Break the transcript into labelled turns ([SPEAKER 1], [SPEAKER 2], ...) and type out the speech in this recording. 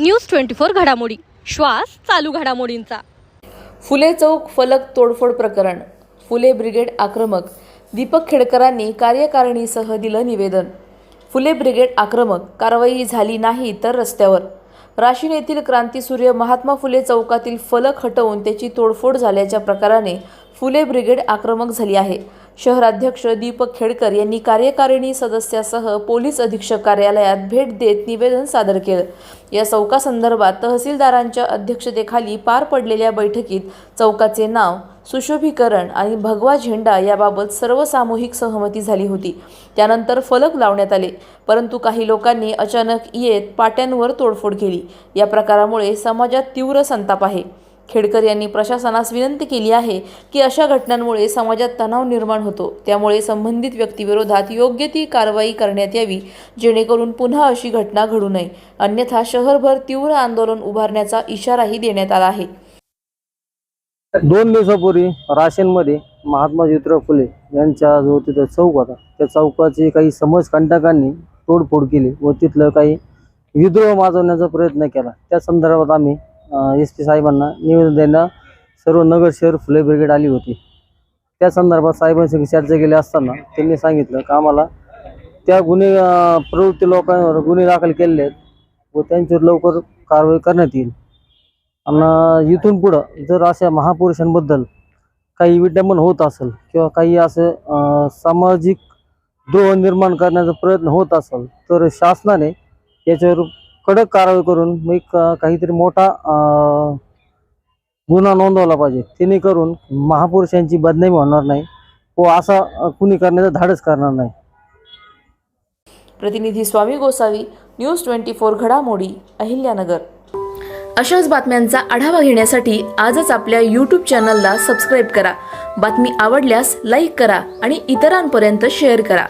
[SPEAKER 1] News twenty four घडामोडी. श्वास चालू घडामोडींचा.
[SPEAKER 2] फुले चौक फलक तोडफोड प्रकरण. फुले ब्रिगेड आक्रमक. दीपक खेडकरांनी कार्यकारिणीसह दिलं निवेदन. फुले ब्रिगेड आक्रमक. कारवाई झाली नाही तर रस्त्यावर. राशीन येथील क्रांतीसूर्य महात्मा फुले चौकातील फलक हटवून त्याची तोडफोड झाल्याच्या प्रकाराने फुले ब्रिगेड आक्रमक झाली आहे. शहराध्यक्ष दीपक खेडकर यांनी कार्यकारिणी सदस्यासह पोलीस अधीक्षक कार्यालयात भेट देत निवेदन सादर केलं. या चौकासंदर्भात तहसीलदारांच्या अध्यक्षतेखाली पार पडलेल्या बैठकीत चौकाचे नाव सुशोभीकरण आणि भगवा झेंडा याबाबत सर्व सामूहिक सहमती झाली होती. त्यानंतर फलक लावण्यात आले परंतु काही लोकांनी अचानक येत पाट्यांवर तोडफोड केली. या प्रकारामुळे समाजात तीव्र संताप आहे. खेडकर यांनी प्रशासनास विनंती केली आहे की अशा घटनांमुळे समाजात तणाव निर्माण होतो. त्यामुळे संबंधित व्यक्तीविरोधात योग्य ती कारवाई करण्यात यावी जेणेकरून पुन्हा अशी घटना घडू नये. अन्यथा शहरभर तीव्र आंदोलन उभारण्याचा इशाराही देण्यात आला आहे.
[SPEAKER 3] दोन दिवसापूर्वी राशनमध्ये महात्मा ज्योतिराव फुले यांच्या जो तिथं चौक होता त्या चौकाची काही समाजकंटकांनी तोडफोड केली व तिथलं काही विद्रोह माजवण्याचा प्रयत्न केला. त्या संदर्भात आम्ही एस पी साहेबांना निवेदन द्यायला सर्व नगर शहर फुले ब्रिगेड आली होती. त्या संदर्भात साहेबांशी चर्चा केली असताना त्यांनी सांगितलं का आम्हाला त्या गुन्हे प्रवृत्ती लोकांवर गुन्हे दाखल केलेले आहेत व त्यांच्यावर लवकर कारवाई करण्यात येईल. आणि इथून पुढं जर अशा महापुरुषांबद्दल काही विडंबन होत असेल किंवा काही असं सामाजिक द्रोह निर्माण करण्याचा प्रयत्न होत असेल तर शासनाने याच्यावर कडक कारवाई करून अं, काहीतरी मोठा गुन्हा नोंदवला पाहिजे. जेणेकरून महापुरुषांची बदनामी होणार नाही व असा कुणी करण्याचं धाडस करणार नाही.
[SPEAKER 2] प्रतिनिधी Swami Gosavi news twenty four घडामोडी अहिल्यानगर. अशाच बातम्यांचा आढावा घेण्यासाठी आजच आपल्या यूट्यूब चॅनलला सबस्क्राईब करा. बातमी आवडल्यास लाईक करा आणि इतरांपर्यंत शेअर करा.